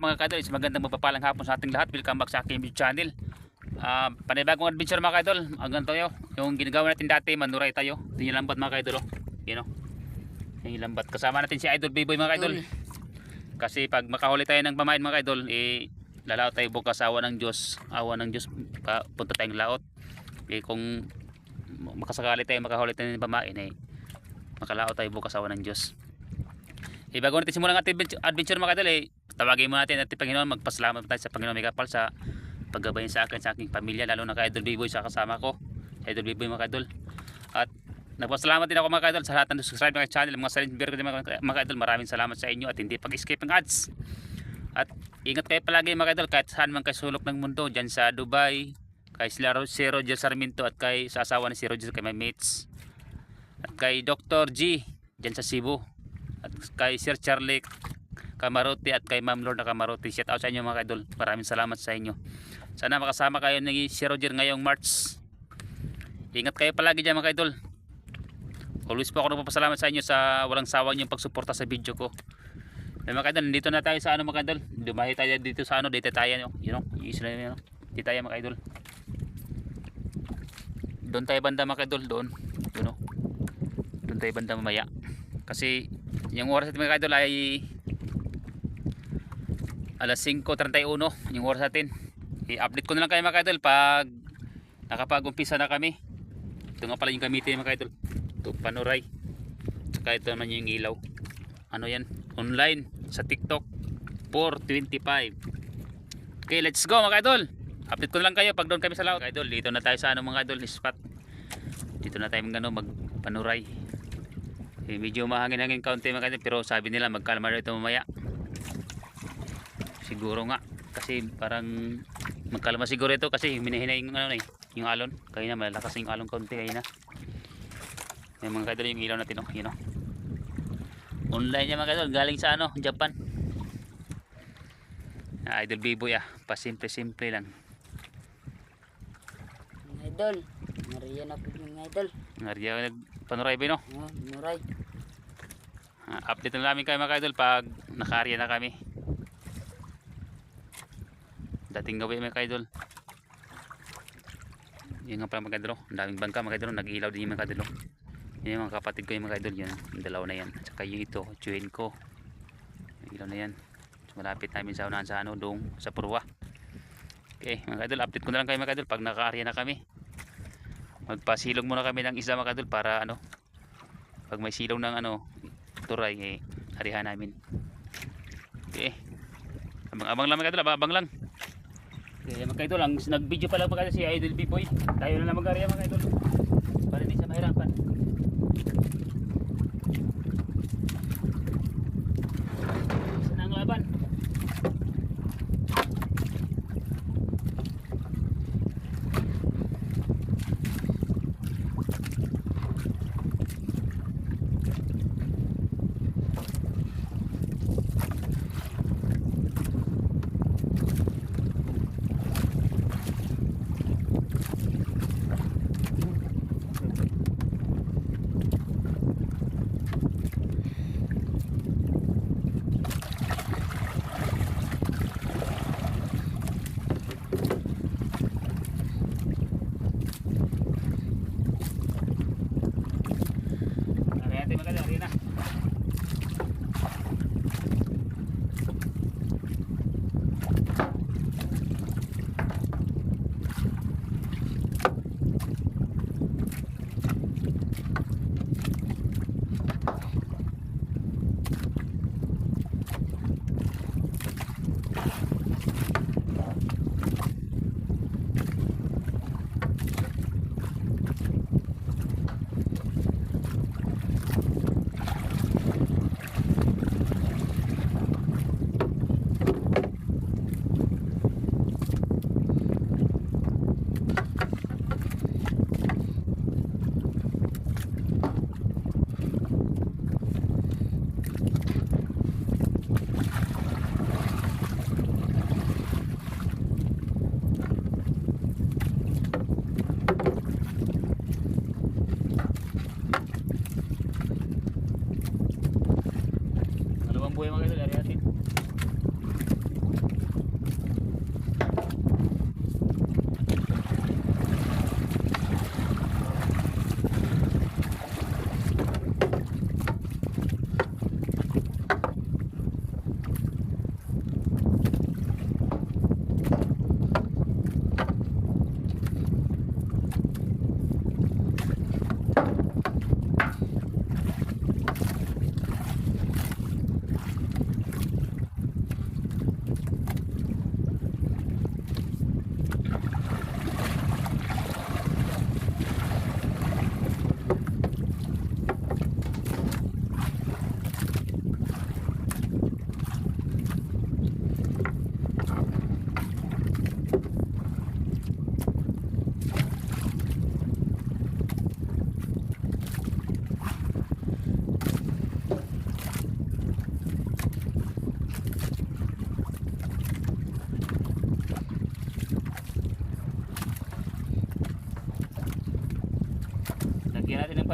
mga kaidol, is magandang mapapalang hapon sa ating lahat. Welcome back sa aking video channel. Uh, panibagong adventure mga kaidol. Ang ganito yun. Yung ginagawa natin dati, manuray tayo. Ito yung lambat mga kaidol. Oh. Yun oh. Yung lambat. Kasama natin si Idol B-Boy mga kaidol. Kasi pag makahuli tayo ng pamain mga kaidol, eh, lalaot tayo bukas awa ng Diyos. Awa ng Diyos, pa, punta tayong laot. Eh, kung makasakali tayo makahuli tayo ng pamain, eh, makalaot tayo bukas awa ng Diyos. Eh, bago natin simulan ang ating adventure- adventure mga kadal, eh, tawagin mo natin ating Panginoon, magpasalamat tayo sa Panginoon may kapal sa paggabayan sa akin, sa aking pamilya, lalo na kay Idol B-Boy sa kasama ko, Idol B-Boy mga kadol. At nagpasalamat din ako mga kadol sa lahat ng subscribe ng channel, mga silent din mga, mga kadol, maraming salamat sa inyo at hindi pag-skip ng ads. At ingat kayo palagi mga kadol, kahit saan man kayo sulok ng mundo, dyan sa Dubai, kay si Roger Sarmiento at kay sa asawa ni si Roger, kay my mates. At kay Dr. G, dyan sa Cebu at kay Sir Charlie Kamarote at kay Ma'am Lorna Kamarote. Shout out sa inyo mga idol maraming salamat sa inyo. Sana makasama kayo ni Sir Roger ngayong March. Ingat kayo palagi dyan mga idol always po ako nagpapasalamat sa inyo sa walang sawang yung pagsuporta sa video ko. Eh, mga idol dito na tayo sa ano mga idol dumahi tayo dito sa ano dito tayo you know yung isla yun, dito tayo mga idol doon tayo banda mga idol doon. Doon no? doon tayo banda mamaya. Kasi yung oras natin mga idol ay alas 5.31 yung oras natin. I-update ko na lang kayo mga idol pag nakapag-umpisa na kami. Ito nga pala yung gamitin mga idol ito panuray. Saka ito naman yung ilaw. Ano yan? Online sa tiktok 425 okay let's go mga idol update ko na lang kayo pag doon kami sa laot. Mga idol dito na tayo sa ano mga idol spot. Dito na tayo mag ano, magpanuray. Eh, medyo mahangin-hangin kaunti mga kadol pero sabi nila magkalma daw ito mamaya siguro nga kasi parang magkalma siguro ito kasi minahina yung ano na eh, yung alon kaya na malakas na yung alon kaunti kaya na yung mga kadol yung ilaw natin oh, yun oh. online yan mga kadol galing sa ano Japan ah, idol biboy ah pasimple simple lang Mga idol, Maria na po mga idol. Nga nagpanuray ba yun, no? Oh, muray. Ah, update na namin kayo mga idol pag naka-area na kami dating gabi mga idol yun nga pala mga idol oh. ang daming bangka mga idol oh. nag-ilaw din yung mga idol oh. yun mga kapatid ko yung mga idol yun. Yung dalaw na yan. At saka yung ito chewin ko. Ilaw na yan. So, malapit namin sa unahan sa ano doon sa purwa. Okay mga idol update ko na lang kayo mga idol pag naka-area na kami. Magpasilong muna kami ng isla mga idol para ano pag may silong ng ano turay eh harihan namin. Okay. Abang abang lang mga idol abang, abang lang okay mga idol ang nag video pa lang mga idol si idol B-boy. Tayo na lang mag-area mga idol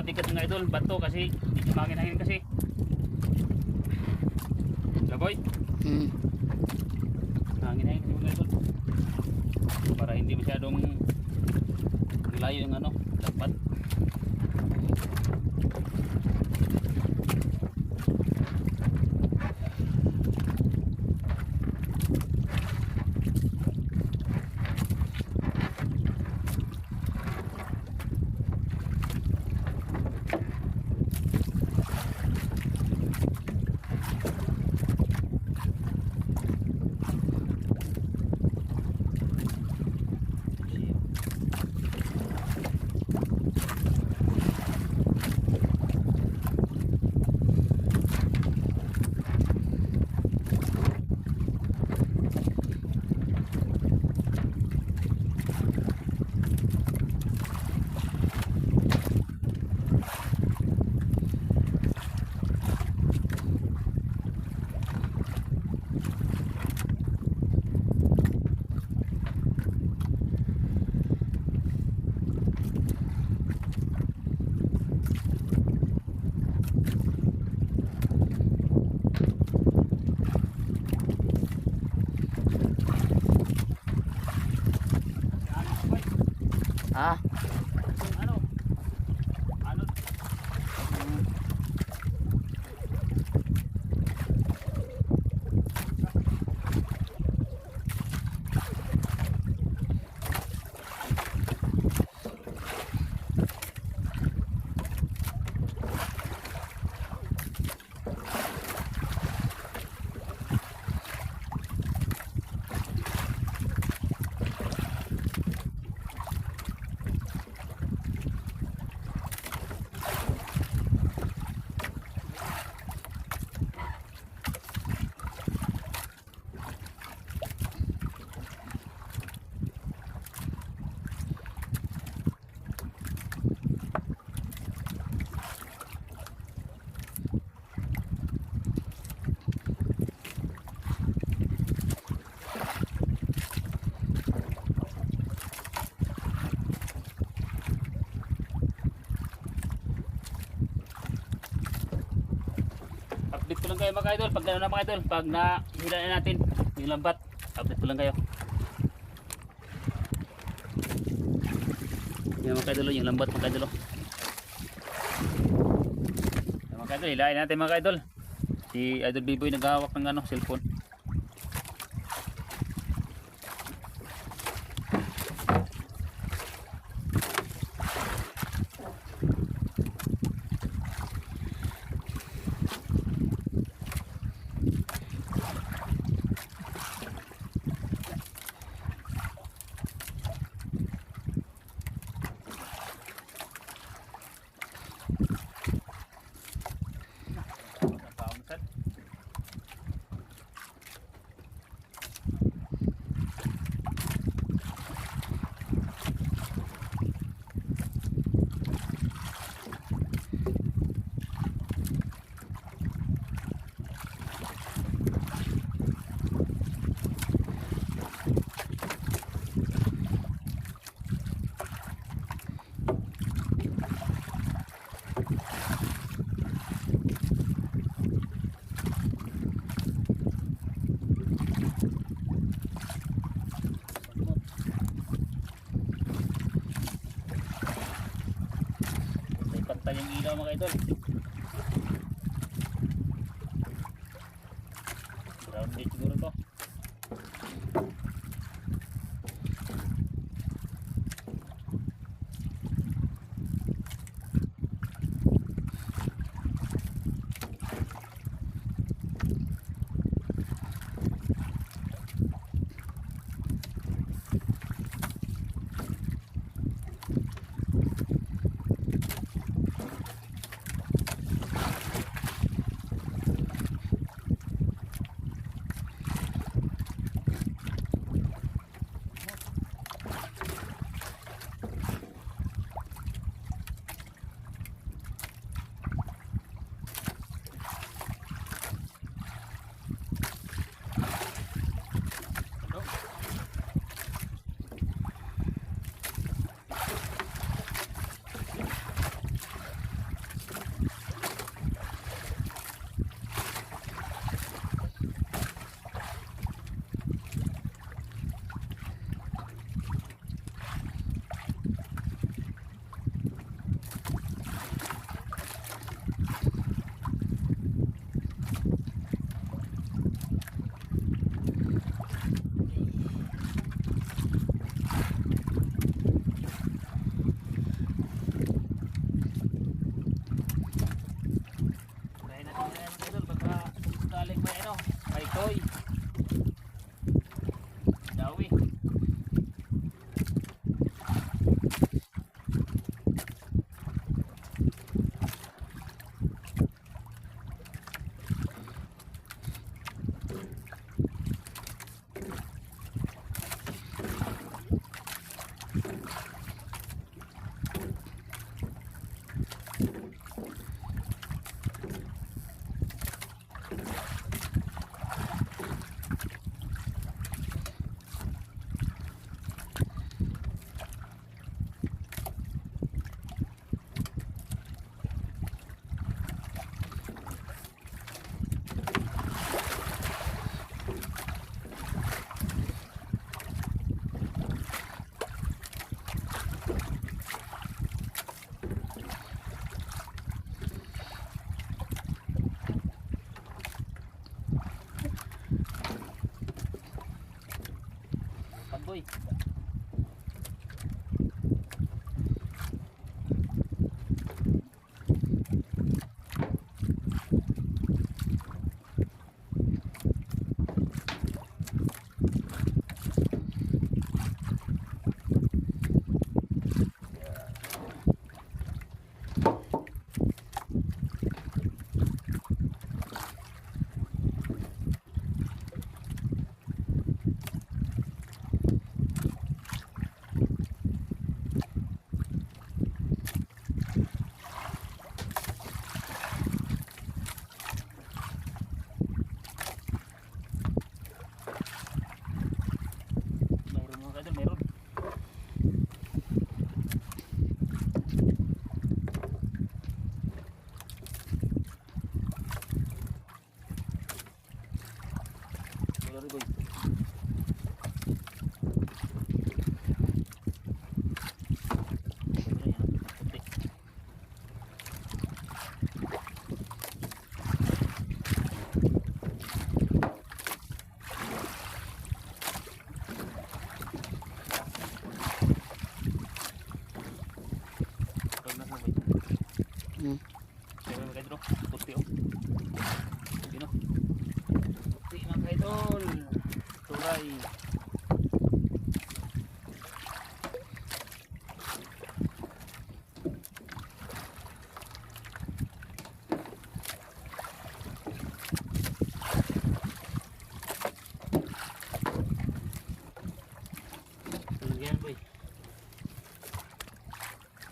Patikat mga idol, bato kasi medyo mangin-hangin kasi. Laboy, Hmm. hangin-hangin kasi mga idol. Para hindi masyadong layo yung ano, dapat. Ah. Update ko lang kayo mga idol. Pag ano na mga idol, pag nahila na natin yung lambat, update ko lang kayo. Yan mga idol, oh, yung lambat mga idol. oh. Yan mga idol, hilahin natin mga idol. Si Idol Biboy naghahawak ng ano, cellphone. May pantay yung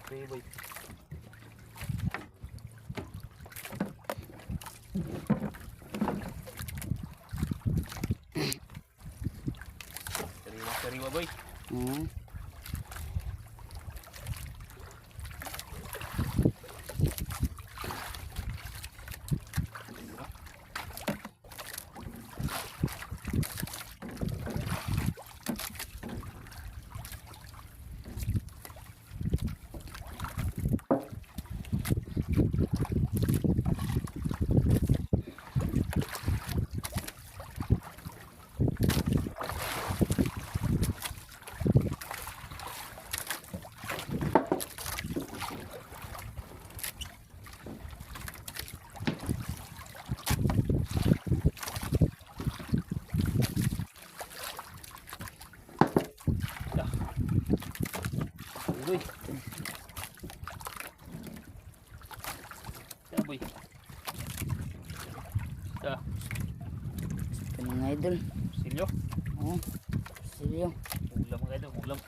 Okay boy. Sariwa, sariwa boy. Hmm. Yan boy. Ito, Ito mga idol. silyo. Oh. Silyo. Ulam mga idol, ulam.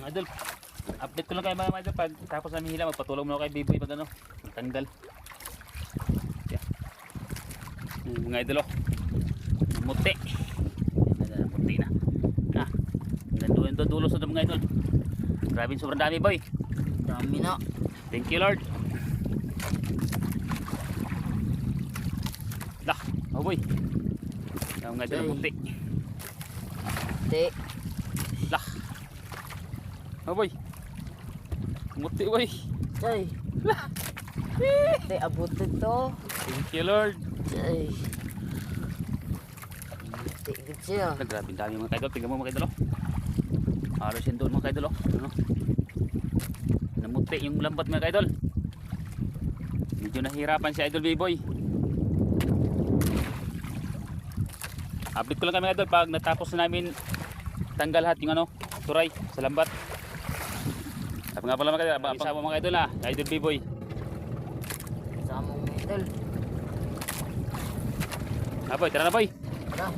Mga idol, update ko lang kayo mga idol pag tapos namin hila magpatulong muna kay Biboy pag ano, tanggal. Yeah. Yung Mga idol oh. Muti. Muti na. Ah. Nandoon doon dulo sa mga idol. Grabe sobrang dami boy. Dami na. Thank you Lord. Dah, oh boy. Yung mga idol Ay. muti. Te. Lah. Oh boy. Muti boy. Tay. Te, abutin to. Thank you Lord. Tay. Te, good siya. Ah, Grabe dami mga kaidol. Tingnan mo mga kaidol. oh. Halos yan doon mga kaidol. oh. Ano? Namuti yung lambat mga kaidol. Medyo nahirapan si Idol B-Boy. Update ko lang kami mga idol pag natapos na namin tanggal lahat yung ano, turay sa lambat. Sabi nga pala mga kaidol, abang isa mo mga idol ha, Idol B-Boy. Idol. Ah boy, tara na boy. Tara.